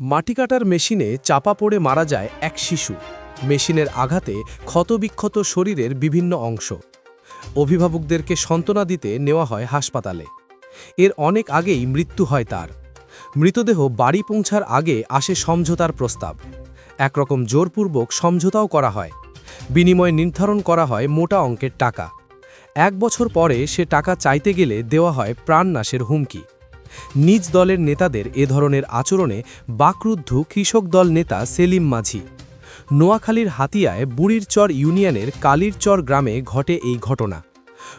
মাটি কাটার মেশিনে চাপা পড়ে মারা যায় এক শিশু। মেশিনের আঘাতে ক্ষতবিক্ষত শরীরের বিভিন্ন অংশ। অভিভাবকদেরকে সান্ত্বনা দিতে নেওয়া হয় হাসপাতালে। এর অনেক আগেই মৃত্যু হয় তার। মৃতদেহ বাড়ি পৌঁছার আগে আসে সমঝোতার প্রস্তাব। একরকম জোরপূর্বক সমঝোতাও করা হয়। বিনিময়ে নির্ধারণ করা হয় মোটা অঙ্কের টাকা। এক বছর পরে সে টাকা চাইতে গেলে দেওয়া হয় প্রাণনাশের হুমকি। নিজ দলের নেতাদের এ ধরনের আচরণে বাকরুদ্ধ কৃষক দল নেতা সেলিম মাঝি। নোয়াখালীর হাতিয়ায় বুড়িরচর ইউনিয়নের কালিরচর গ্রামে ঘটে এই ঘটনা।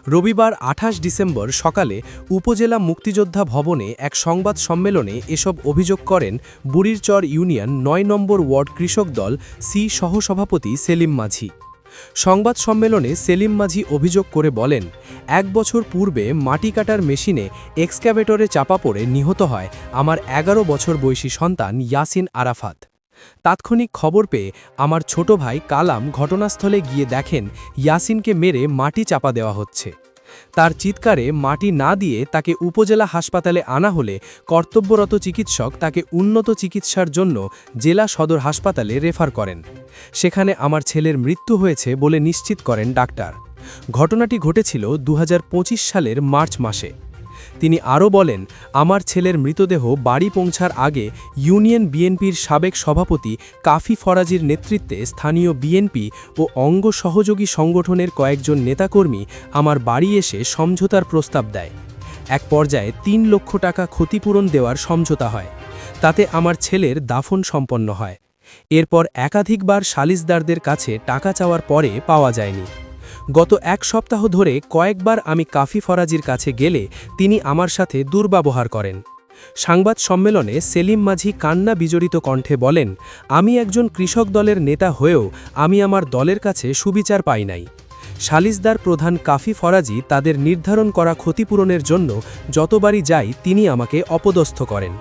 রবিবার আঠাশ ডিসেম্বর সকালে উপজেলা মুক্তিযোদ্ধা ভবনে এক সংবাদ সম্মেলনে এসব অভিযোগ করেন বুড়িরচর ইউনিয়ন নয় নম্বর ওয়ার্ড কৃষক দল সি সহসভাপতি সেলিম মাঝি। সংবাদ সম্মেলনে সেলিম মাঝি অভিযোগ করে বলেন, এক বছর পূর্বে মাটি কাটার মেশিনে এক্সক্যাভেটরে চাপা পড়ে নিহত হয় আমার এগারো বছর বয়সী সন্তান ইয়াসিন আরাফাত। তাৎক্ষণিক খবর পেয়ে আমার ছোট ভাই কালাম ঘটনাস্থলে গিয়ে দেখেন, ইয়াসিনকে মেরে মাটি চাপা দেওয়া হচ্ছে। তার চিৎকারে মাটি না দিয়ে তাকে উপজেলা হাসপাতালে আনা হলে কর্তব্যরত চিকিৎসক তাকে উন্নত চিকিৎসার জন্য জেলা সদর হাসপাতালে রেফার করেন। সেখানে আমার ছেলের মৃত্যু হয়েছে বলে নিশ্চিত করেন ডাক্তার। ঘটনাটি ঘটেছিল দু হাজার পঁচিশ সালের মার্চ মাসে। তিনি আরও বলেন, আমার ছেলের মৃতদেহ বাড়ি পৌঁছার আগে ইউনিয়ন বিএনপির সাবেক সভাপতি কাফি ফরাজির নেতৃত্বে স্থানীয় বিএনপি ও অঙ্গ সহযোগী সংগঠনের কয়েকজন নেতাকর্মী আমার বাড়ি এসে সমঝোতার প্রস্তাব দেয়। এক পর্যায়ে তিন লক্ষ টাকা ক্ষতিপূরণ দেওয়ার সমঝোতা হয়। তাতে আমার ছেলের দাফন সম্পন্ন হয়। এরপর একাধিকবার সালিসদারদের কাছে টাকা চাওয়ার পরে পাওয়া যায়নি। গত এক সপ্তাহ ধরে কয়েকবার আমি কাফি ফরাজির কাছে গেলে তিনি আমার সাথে দুর্ব্যবহার করেন। সাংবাদ সম্মেলনে সেলিম মাঝি কান্না বিজড়িত কণ্ঠে বলেন, আমি একজন কৃষক দলের নেতা হয়েও আমি আমার দলের কাছে সুবিচার পাই নাই। সালিসদার প্রধান কাফি ফরাজি তাদের নির্ধারণ করা ক্ষতিপূরণের জন্য যতবারই যাই তিনি আমাকে অপদস্থ করেন।